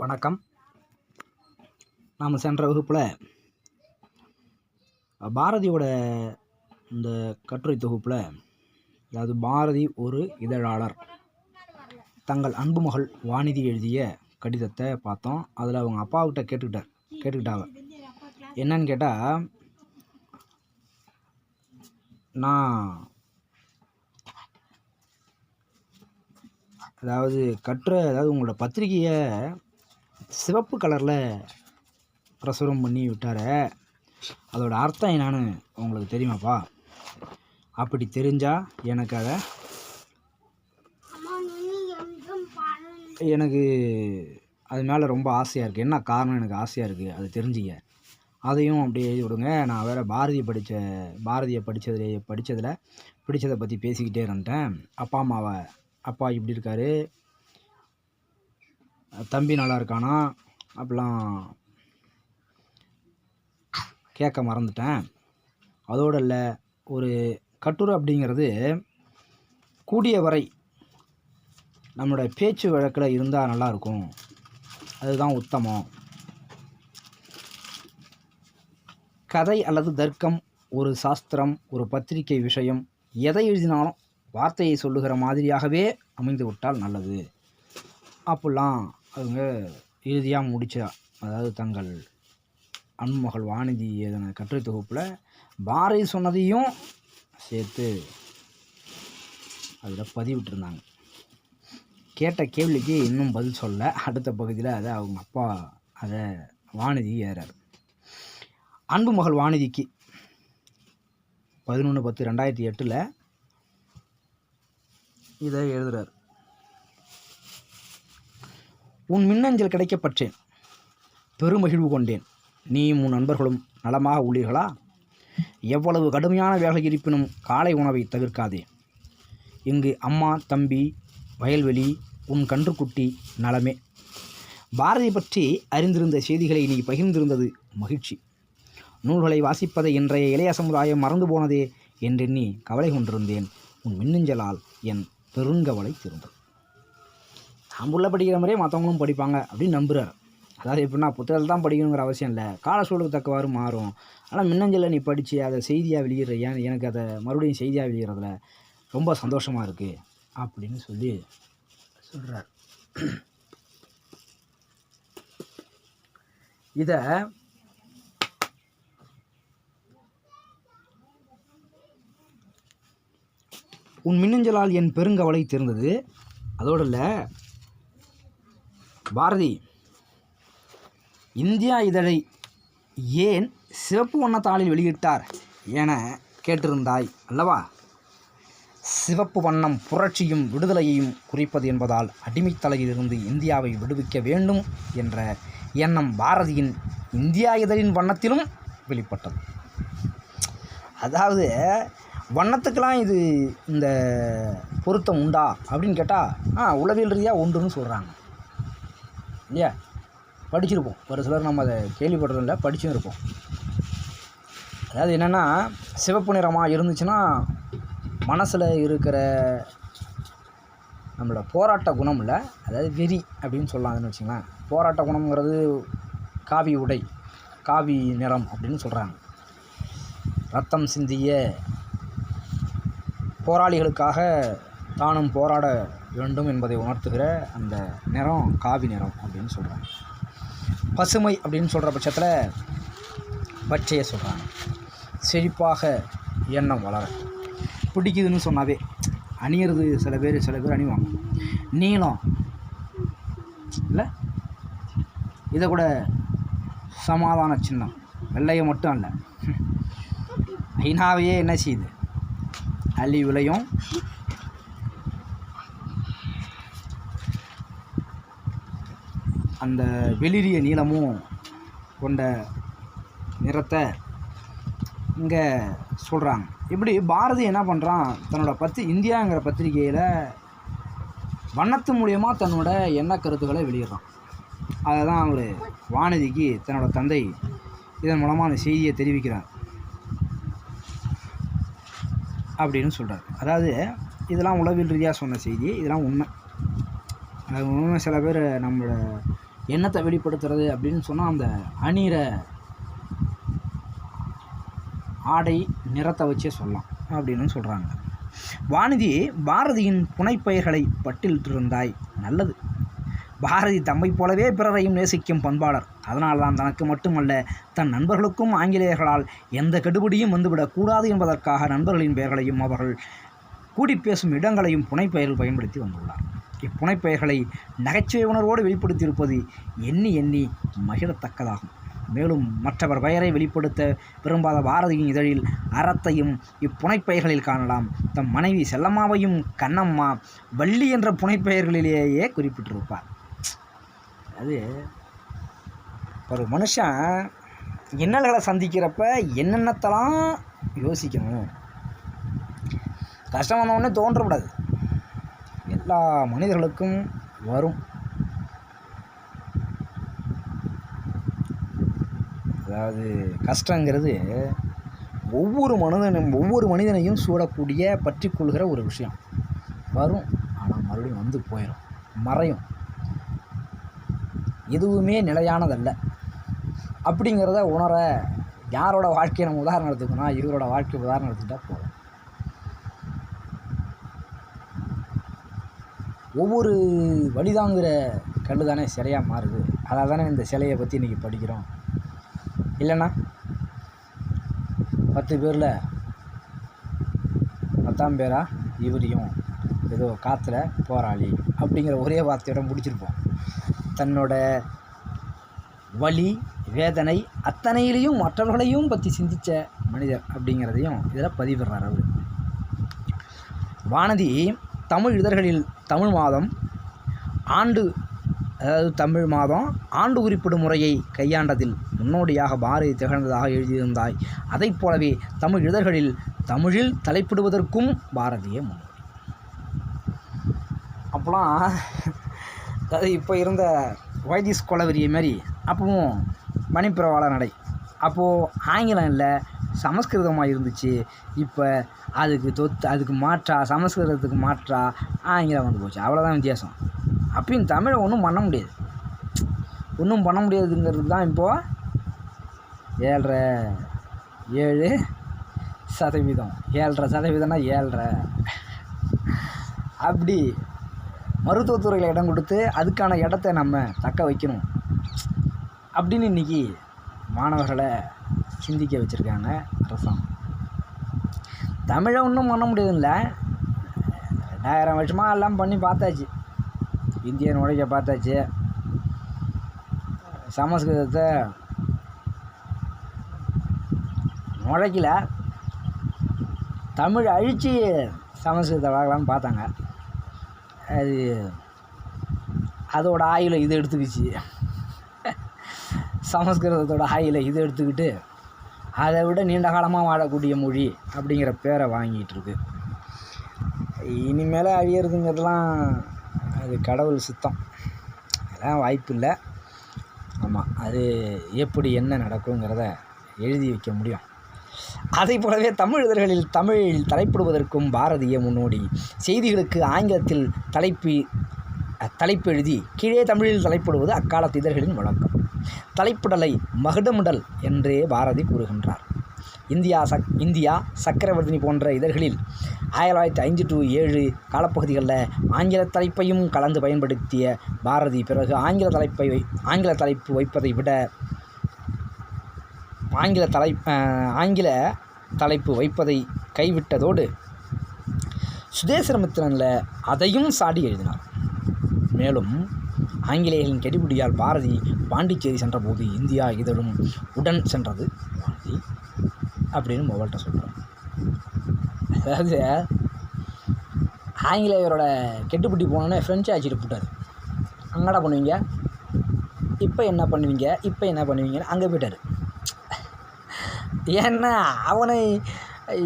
வணக்கம். நாம் சென்ற வகுப்பில் பாரதியோட இந்த கட்டுரை தொகுப்பில் அதாவது பாரதி ஒரு இதழாளர் தங்கள் அன்பு மகள் வானிதி எழுதிய கடிதத்தை பார்த்தோம். அதில் அவங்க அப்பாவுக்கிட்ட கேட்டுக்கிட்டார். கேட்டுக்கிட்டாங்க. என்னன்னு கேட்டால் நான் அதாவது கற்ற அதாவது உங்களோட பத்திரிகையை சிவப்பு கலரில் பிரசுரம் பண்ணி விட்டார. அதோட அர்த்தம் என்னான்னு உங்களுக்கு தெரியுமாப்பா? அப்படி தெரிஞ்சால் எனக்கு அதை எனக்கு அது மேலே ரொம்ப ஆசையாக இருக்குது என்ன காரணம் எனக்கு ஆசையாக இருக்குது அது தெரிஞ்சுக்க அதையும் அப்படியே எழுதி விடுங்க. நான் வேறு பாரதியை படித்த பாரதியை படித்ததில் படித்ததில் பிடிச்சதை பற்றி பேசிக்கிட்டே இருந்துட்டேன். அப்பா அம்மாவை அப்பா இப்படி இருக்காரு. தம்பி நல்லா இருக்கானா? அப்படிலாம் கேட்க மறந்துட்டேன். அதோடு இல்லை ஒரு கட்டுரை அப்படிங்கிறது கூடிய வரை நம்மளோட பேச்சு வழக்கில் இருந்தால் நல்லாயிருக்கும். அதுதான் உத்தமம். கதை அல்லது தர்க்கம் ஒரு சாஸ்திரம் ஒரு பத்திரிகை விஷயம் எதை எழுதினாலும் வார்த்தையை சொல்லுகிற மாதிரியாகவே அமைந்து விட்டால் நல்லது. அப்படிலாம் அவங்க இறுதியாக முடிச்சா அதாவது தங்கள் அன்புமகள் வானதி எழுதின கட்டுரை தொகுப்பில் பாரதி சொன்னதையும் சேர்த்து அதில் பதிவிட்டிருந்தாங்க. கேட்ட கேள்விக்கு இன்னும் பதில் சொல்ல அடுத்த பகுதியில் அதை அவங்க அப்பா அதை வானதி ஏறார். அன்பு மகள் வானதிக்கு பதினொன்று பத்து ரெண்டாயிரத்தி எட்டில் இதை எழுதுறார். உன் மின்னஞ்சல் கிடைக்கப்பற்றேன் பெருமகிழ்வு கொண்டேன். நீயும் உன் நண்பர்களும் நலமாக உள்ளீர்களா? எவ்வளவு கடுமையான வேலை இருப்பினும் காலை உணவை தவிர்க்காதே. இங்கு அம்மா தம்பி வயல்வெளி உன் கன்றுக்குட்டி நலமே. பாரதி பற்றி அறிந்திருந்த செய்திகளை நீ பகிர்ந்திருந்தது மகிழ்ச்சி. நூல்களை வாசிப்பதை இன்றைய இளைய சமுதாயம் மறந்து போனதே என்றெண்ணி கவலை கொண்டிருந்தேன். உன் மின்னஞ்சலால் என் பெருங்கவலை திருந்தது நம்ம உள்ள படிக்கிற மாதிரியே மற்றவங்களும் படிப்பாங்க அப்படின்னு நம்புகிறார் அதாவது எப்படின்னா புத்தகத்தில் தான் படிக்கணுங்கிற அவசியம் இல்லை. கால சூழலுக்கு தக்கவாறு மாறும். ஆனால் மின்னஞ்சலில் நீ படித்து அதை செய்தியாக வெளியிடுற? ஏன் எனக்கு அதை மறுபடியும் செய்தியாக வெளியிடுறதுல ரொம்ப சந்தோஷமாக இருக்குது அப்படின்னு சொல்லி சொல்கிறார் இதை உன் மின்னஞ்சலால் என் பெருங்கவலை தெரிந்தது. அதோடு இல்லை பாரதி இந்தியா இதழை ஏன் சிவப்பு வண்ணத்தாளில் வெளியிட்டார் என கேட்டிருந்தாய் அல்லவா? சிவப்பு வண்ணம் புரட்சியும் விடுதலையையும் குறிப்பது என்பதால் அடிமைத்தலையிலிருந்து இந்தியாவை விடுவிக்க வேண்டும் என்ற எண்ணம் பாரதியின் இந்தியா இதழின் வண்ணத்திலும் வெளிப்பட்டது. அதாவது வண்ணத்துக்கெல்லாம் இது இந்த பொருத்தம் உண்டா அப்படின்னு கேட்டால் ஆ உளவியல் ரீதியாக உண்டுன்னு சொல்கிறாங்க இல்லையா? படிச்சிருப்போம். ஒரு சிலர் நம்ம அதை கேள்விப்படுறதும் இல்லை படிச்சும் இருப்போம். அதாவது என்னென்னா சிவப்பு நிறமாக இருந்துச்சுன்னா மனசில் இருக்கிற நம்மளோட போராட்ட குணம் இல்லை அதாவது வெறி அப்படின்னு சொல்லலாம்னு வச்சுங்களேன் போராட்ட குணம்ங்கிறது காவி உடை காவி நிறம் அப்படின்னு சொல்கிறாங்க ரத்தம் சிந்திய போராளிகளுக்காக தானும் போராட வேண்டும் என்பதை உணர்த்துகிற அந்த நிறம் காவி நிறம் அப்படின்னு சொல்கிறாங்க பசுமை அப்படின்னு சொல்கிற பட்சத்தில் பச்சையை சொல்கிறாங்க செழிப்பாக எண்ணம் வளர. பிடிக்குதுன்னு சொன்னாவே அணியிறது சில பேர் சில பேர் அணிவாங்க. நீளம். இல்லை? இதை கூட சமாதான சின்னம். வெள்ளையை மட்டும் அல்ல. ஐநாவையே என்ன செய்யுது? அள்ளி விளையும் அந்த வெளிரிய நீளமும் கொண்ட நிறத்தை இங்கே சொல்கிறாங்க இப்படி பாரதி என்ன பண்ணுறான் தன்னோட பத்தி இந்தியாங்கிற பத்திரிகையில் வண்ணத்து மூலியமாக தன்னோட எண்ண கருத்துக்களை வெளியிடுறான். அதை தான் அவர் வானதிக்கு தன்னோட தந்தை இதன் மூலமாக அந்த செய்தியை தெரிவிக்கிறார். அப்படின்னு சொல்கிறார் அதாவது இதெல்லாம் உளவில் ரீதியாக சொன்ன செய்தி இதெல்லாம் உண்மை. அது உண்மை சில பேர் நம்மளோட என்னத்தை வெளிப்படுத்துறது அப்படின்னு சொன்னால் அந்த அணிகிற ஆடை நிறத்தை வச்சே சொல்லலாம் அப்படின்னு சொல்கிறாங்க வானதி பாரதியின் புனைப்பெயர்களை பட்டியலிட்டிருந்தாய் நல்லது. பாரதி தம்மைப் போலவே பிறரையும் நேசிக்கும் பண்பாளர். அதனால் தான் தனக்கு மட்டுமல்ல தன் நண்பர்களுக்கும் ஆங்கிலேயர்களால் எந்த கெடுபிடியும் வந்துவிடக்கூடாது என்பதற்காக நண்பர்களின் பெயர்களையும் அவர்கள் கூடி பேசும் இடங்களையும் புனைப்பெயரில் பயன்படுத்தி வந்துள்ளார். இப்புனைப்பெயர்களை நகைச்சுவை உணர்வோடு வெளிப்படுத்தியிருப்பது எண்ணி எண்ணி மகிழத்தக்கதாகும். மேலும் மற்றவர் பெயரை வெளிப்படுத்த விரும்பாத பாரதியின் இதழில் அறத்தையும் இப்புனைப்பெயர்களில் காணலாம். தம் மனைவி செல்லம்மாவையும் கண்ணம்மா வள்ளி என்ற புனைப்பெயர்களிலேயே குறிப்பிட்டிருப்பார். அது ஒரு மனுஷன் இன்னல்களை சந்திக்கிறப்ப என்னென்னத்தெல்லாம் யோசிக்கணும்? கஷ்டம் வந்தவொடனே தோன்றக்கூடாது எல்லா மனிதர்களுக்கும் வரும். அதாவது கஷ்டங்கிறது ஒவ்வொரு மனிதனும் ஒவ்வொரு மனிதனையும் சூடக்கூடிய பற்றி கொள்கிற ஒரு விஷயம். வரும் ஆனால் மறுபடியும் வந்து போயிடும் மறையும். எதுவுமே நிலையானதல்ல. அப்படிங்கிறத உணர யாரோட வாழ்க்கையை நம்ம உதாரணம் எடுத்துக்கணும் இவரோட வாழ்க்கை உதாரணம் எடுத்துக்கிட்டால் போதும். ஒவ்வொரு வழிதாங்கிற கல் தானே சிலையாக மாறுது. அதால் தானே இந்த சிலையை பற்றி இன்றைக்கி படிக்கிறோம். இல்லைன்னா? பத்து பேரில் பத்தாம் பேரா? இவரையும் ஏதோ காற்றுல போராளி அப்படிங்கிற ஒரே வார்த்தையோட முடிச்சிருப்போம். தன்னோட வலி வேதனை அத்தனையிலையும் மற்றவர்களையும் பற்றி சிந்தித்த மனிதர் அப்படிங்கிறதையும் இதில் பதிவிடுறார் அவர். வானதி தமிழ் இதழ்களில் தமிழ் மாதம் ஆண்டு அதாவது தமிழ் மாதம் ஆண்டு குறிப்பிடும் முறையை கையாண்டதில் முன்னோடியாக பாரதி திகழ்ந்ததாக எழுதியிருந்தாய். அதைப் போலவே தமிழ் இதழ்களில் தமிழில் தலைப்பிடுவதற்கும் பாரதிய முன்னோடி. அப்போலாம் அதாவது இப்போ இருந்த வைதிஸ் கொலவெறி மாதிரி அப்பவும் மணிப்பிரவாள நடை. அப்போது ஆங்கிலம் இல்லை சமஸ்கிருதமாக இருந்துச்சு இப்போ அதுக்கு தொத்து அதுக்கு மாற்றா சமஸ்கிருதத்துக்கு மாற்றா ஆங்கிலம் வந்து போச்சு. அவ்வளோதான் வித்தியாசம். அப்பயும் தமிழை ஒன்றும் பண்ண முடியாது. ஒன்றும் பண்ண முடியாதுங்கிறது தான் இப்போது ஏழரை ஏழு சதவீதம். ஏழரை சதவீதம்னா ஏழரை. அப்படி மருத்துவத்துறையில் இடம் கொடுத்து அதுக்கான இடத்த நம்ம தக்க வைக்கணும். அப்படின்னு இன்றைக்கி மாணவர்களை சிந்திக்க வச்சுருக்காங்க அரசாங்கம். தமிழை ஒன்றும் பண்ண முடியாதுல்ல. ரெண்டாயிரம் வருஷமாக எல்லாம் பண்ணி பார்த்தாச்சு. இந்திய நுழைக்க பார்த்தாச்சு. சமஸ்கிருதத்தை நுழைக்கல தமிழ் அழித்து சமஸ்கிருதத்தை வளர்க்கலான்னு பார்த்தாங்க. அது அதோட ஆயுளை இது எடுத்துக்கிச்சு. சமஸ்கிருதத்தோட ஆயுளை இது எடுத்துக்கிட்டு அதை விட நீண்ட காலமாக வாழக்கூடிய மொழி அப்படிங்கிற பேரை வாங்கிட்டு இருக்கு இனிமேல் அழியறதுங்கிறதுலாம் அது கடவுள் சித்தம். அதெல்லாம் வாய்ப்பு இல்லை ஆமாம் அது எப்படி என்ன நடக்குங்கிறத எழுதி வைக்க முடியும். அதை போலவே தமிழ் இதழ்களில் தமிழில் தலைப்பிடுவதற்கும் பாரதிய முன்னோடி செய்திகளுக்கு ஆங்கிலத்தில் தலைப்பு தலைப்பெழுதி தலைப்பு எழுதி கீழே தமிழில் தலைப்பிடுவது அக்காலத்து இதழ்களின் வழக்கம். தலைப்புடலை மகுடமுடல் என்றே பாரதி கூறுகின்றார். இந்தியா சக் இந்தியா சக்கரவர்த்தினி போன்ற இதழ்களில் ஆயிரத்தி தொள்ளாயிரத்தி ஐந்து டு ஏழு காலப்பகுதிகளில் ஆங்கில தலைப்பையும் கலந்து பயன்படுத்திய பாரதி பிறகு ஆங்கில தலைப்பை வை- ஆங்கில தலைப்பு வைப்பதை விட ஆங்கில தலை ஆங்கில தலைப்பு வைப்பதை கைவிட்டதோடு சுதேசரமித்திரனில் அதையும் சாடி எழுதினார். மேலும் ஆங்கிலேயர்களின் கெடிபிடியால் பாரதி பாண்டிச்சேரி சென்றபோது இந்தியா இதழும் உடன் சென்றது. பாரதி அப்படின்னு மொபைல்கிட்ட சொல்கிறேன் அதாவது ஆங்கிலேயரோட கெட்டுப்பிடி போனோன்னே ஃப்ரெஞ்சு ஆட்சிட்டு போட்டார். அங்கடா பண்ணுவீங்க? இப்போ என்ன பண்ணுவீங்க? இப்போ என்ன பண்ணுவீங்கன்னு அங்கே போயிட்டார். ஏன்னா அவனை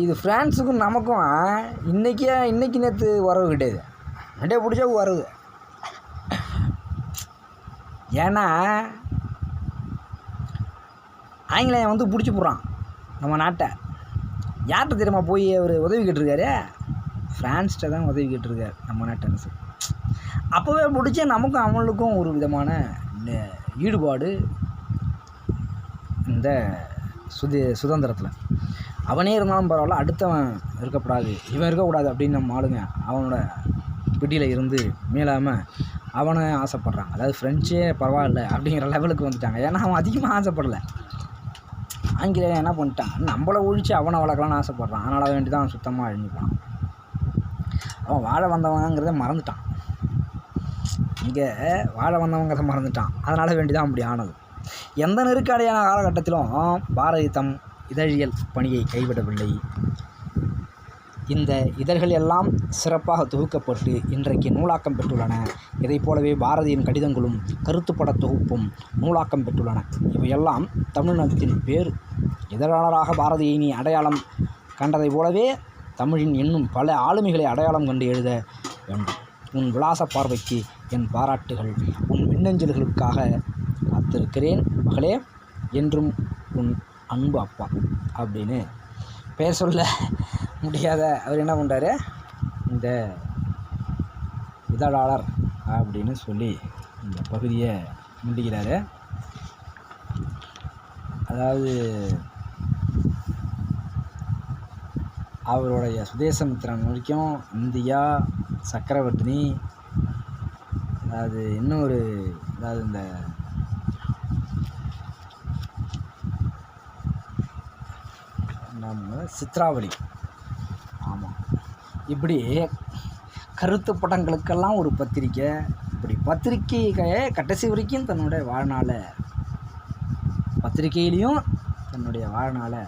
இது ஃப்ரான்ஸுக்கும் நமக்கும் இன்றைக்கே இன்றைக்கி நேற்று உறவு கிடையாது. அப்படியே பிடிச்சா உறவு. ஏன்னா ஆங்கிலேயன் வந்து பிடிச்சி போடுறான் நம்ம நாட்டை. யார்கிட்ட தெரியுமா போய் அவர் உதவி கேட்டிருக்காரு? ஃப்ரான்ஸ்கிட்ட தான் உதவி கேட்டிருக்காரு நம்ம நாட்டு அரசு. அப்போவே பிடிச்சி நமக்கும் அவங்களுக்கும் ஒரு விதமான ஈடுபாடு இந்த சுதி சுதந்திரத்தில். அவனே இருந்தாலும் பரவாயில்ல அடுத்தவன் இருக்கக்கூடாது இவன் இருக்கக்கூடாது அப்படின்னு நம்ம ஆளுங்க அவனோட பிடியில் இருந்து மீளாமல் அவனை ஆசைப்பட்றாங்க அதாவது ஃப்ரெஞ்சே பரவாயில்ல அப்படிங்கிற லெவலுக்கு வந்துட்டாங்க. ஏன்னா அவன் அதிகமாக ஆசைப்படலை. ஆங்கிலேயன் என்ன பண்ணிட்டான்? நம்மளை ஒழிச்சு அவனை வளர்க்கலாம்னு ஆசைப்பட்றான். அதனால் வேண்டி தான் அவன் சுத்தமாக அழிஞ்சுப்பான். அவன் வாழ வந்தவங்கிறத மறந்துட்டான். இங்கே வாழ வந்தவங்கிறத மறந்துட்டான். அதனால் வேண்டி தான் அப்படி ஆனது. எந்த நெருக்கடியான காலகட்டத்திலும் பாரதி தம் இதழியல் பணியை கைவிடவில்லை. இந்த இதழ்கள் எல்லாம் சிறப்பாக தொகுக்கப்பட்டு இன்றைக்கு நூலாக்கம் பெற்றுள்ளன. இதைப் போலவே பாரதியின் கடிதங்களும் கருத்துப்பட தொகுப்பும் நூலாக்கம் பெற்றுள்ளன. இவையெல்லாம் தமிழ்நாட்டின் பேர் இதழாளராக பாரதியை நீ அடையாளம் கண்டதைப் போலவே தமிழின் இன்னும் பல ஆளுமைகளை அடையாளம் கண்டு எழுத வேண்டும். உன் விலாச பார்வைக்கு என் பாராட்டுகள் உன் மின்னஞ்சல்களுக்காக காத்திருக்கிறேன். மகளே என்றும் உன் அன்பு அப்பா அப்படின்னு பேர் சொல்ல முடியாத அவர் என்ன பண்ணுறாரு இந்த இதழாளர் அப்படின்னு சொல்லி இந்த பகுதியை முடிக்கிறாரு அதாவது அவருடைய சுதேசமித்திரன் வரைக்கும் இந்தியா சக்கரவர்த்தினி அதாவது இன்னொரு அதாவது இந்த நம்ம சித்ராவளி. இப்படி கருத்து படங்களுக்கெல்லாம் ஒரு பத்திரிக்கை. இப்படி பத்திரிக்கையை கடைசி வரைக்கும் தன்னுடைய வாழ்நாளை. பத்திரிக்கையிலையும் தன்னுடைய வாழ்நாளை.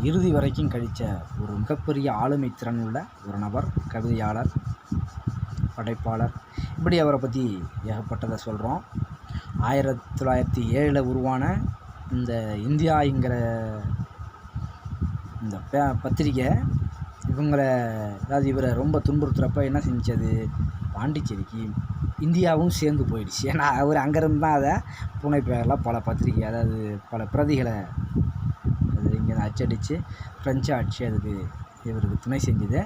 இறுதி வரைக்கும் கழித்த ஒரு மிகப்பெரிய ஆளுமை திறன் உள்ள ஒரு நபர் கவிதையாளர் படைப்பாளர். இப்படி அவரை பற்றி ஏகப்பட்டதை சொல்கிறோம் ஆயிரத்தி தொள்ளாயிரத்தி ஏழில் உருவான இந்த இந்தியாங்கிற இந்த பே பத்திரிக்கை இவங்களை அதாவது இவரை ரொம்ப துன்புறுத்துகிறப்ப என்ன செஞ்சது பாண்டிச்சேரிக்கு இந்தியாவும் சேர்ந்து போயிடுச்சு. ஏன்னா அவர் அங்கேருந்து தான் அதை புனை பெயரில் பல பத்திரிக்கை அதாவது பல பிரதிகளை அது இங்கே அச்சடித்து ஃப்ரெஞ்சு ஆட்சி அதுக்கு இவருக்கு துணை செஞ்சது.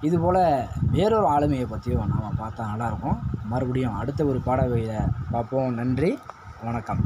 இதுபோல் வேறொரு ஆளுமையை பற்றியும் நாம் பார்த்தா நல்லாயிருக்கும் மறுபடியும் அடுத்த ஒரு பாடவையில் பார்ப்போம். நன்றி. வணக்கம்.